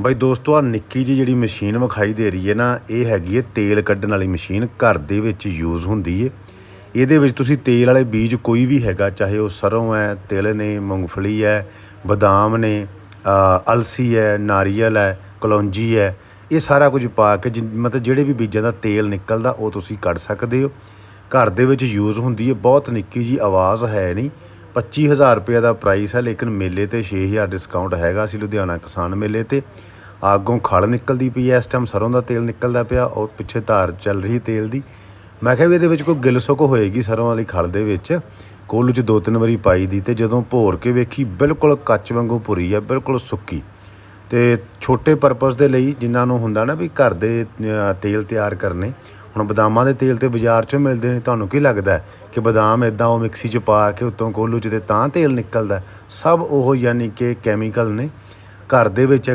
ਬਈ ਦੋਸਤੋ ਆ ਨਿੱਕੀ ਜੀ ਜਿਹੜੀ ਮਸ਼ੀਨ ਵਿਖਾਈ ਦੇ ਰਹੀ ਹੈ ਨਾ, ਇਹ ਹੈਗੀ ਹੈ ਤੇਲ ਕੱਢਣ ਵਾਲੀ ਮਸ਼ੀਨ, ਘਰ ਦੇ ਵਿੱਚ ਯੂਜ਼ ਹੁੰਦੀ ਹੈ। ਇਹਦੇ ਵਿੱਚ ਤੁਸੀਂ ਤੇਲ ਵਾਲੇ ਬੀਜ ਕੋਈ ਵੀ ਹੈਗਾ, ਚਾਹੇ ਉਹ ਸਰੋਂ ਹੈ, ਤਿਲ ਨੇ, ਮੂੰਗਫਲੀ ਹੈ, ਬਦਾਮ ਨੇ ਅਲਸੀ ਹੈ, ਨਾਰੀਅਲ ਹੈ, ਕਲੌਂਜੀ ਹੈ, ਇਹ ਸਾਰਾ ਕੁਝ ਪਾ ਕੇ ਜਿ- ਮਤਲਬ ਜਿਹੜੇ ਵੀ ਬੀਜਾਂ ਦਾ ਤੇਲ ਨਿਕਲਦਾ, ਉਹ ਤੁਸੀਂ ਕੱਢ ਸਕਦੇ ਹੋ। ਘਰ ਦੇ ਵਿੱਚ ਯੂਜ਼ ਹੁੰਦੀ ਹੈ, ਬਹੁਤ ਨਿੱਕੀ ਜੀ ਆਵਾਜ਼ ਹੈ ਨਹੀਂ। 25000 ਰੁਪਏ ਦਾ ਪ੍ਰਾਈਸ ਹੈ, ਲੇਕਿਨ ਮੇਲੇ ਤੇ 6000 ਡਿਸਕਾਊਂਟ ਹੈਗਾ ਸੀ ਲੁਧਿਆਣਾ ਕਿਸਾਨ ਮੇਲੇ ਤੇ। ਆਗੋਂ ਖਲ ਨਿਕਲਦੀ ਪਈ ਐ ਇਸ ਟਾਈਮ ਸਰੋਂ ਦਾ ਤੇਲ ਨਿਕਲਦਾ ਪਿਆ ਉਹ ਪਿੱਛੇ ਧਾਰ ਚੱਲ ਰਹੀ ਤੇਲ ਦੀ। ਮੈਂ ਕਿਹਾ ਵੀ ਇਹਦੇ ਵਿੱਚ ਕੋਈ ਗਿਲਸੁਕ ਹੋਏਗੀ ਸਰੋਂ ਵਾਲੀ ਖਲ ਦੇ ਵਿੱਚ। ਕੋਲੂ ਚ ਦੋ ਤਿੰਨ ਵਾਰੀ ਪਾਈ ਦੀ ਤੇ ਜਦੋਂ ਭੋਰ ਕੇ ਵੇਖੀ, ਬਿਲਕੁਲ ਕੱਚ ਵਾਂਗੂ ਭੁਰੀ ਹੈ, ਬਿਲਕੁਲ ਸੁੱਕੀ। ਤੇ ਛੋਟੇ ਪਰਪਸ ਦੇ ਲਈ ਜਿਨ੍ਹਾਂ ਨੂੰ ਹੁੰਦਾ ਨਾ ਵੀ ਘਰ ਦੇ ਤੇਲ ਤਿਆਰ ਕਰਨੇ ਹੁਣ ਬਦਾਮਾਂ ਦੇ ਤੇਲ ਤੇ ਬਾਜ਼ਾਰ 'ਚੋਂ ਮਿਲਦੇ ਨੇ, ਤੁਹਾਨੂੰ ਕੀ ਲੱਗਦਾ ਕਿ ਬਦਾਮ ਇਦਾਂ ਉਹ ਮਿਕਸੀ 'ਚ ਪਾ ਕੇ ਉੱਤੋਂ ਕੋਲੂ 'ਚ ਤੇ ਤਾਂ ਤੇਲ ਨਿਕਲਦਾ ਸਭ ਉਹ ਯਾਨੀ ਕਿ ਕੈਮੀਕਲ ਨੇ। ਘਰ ਦੇ ਵਿੱਚ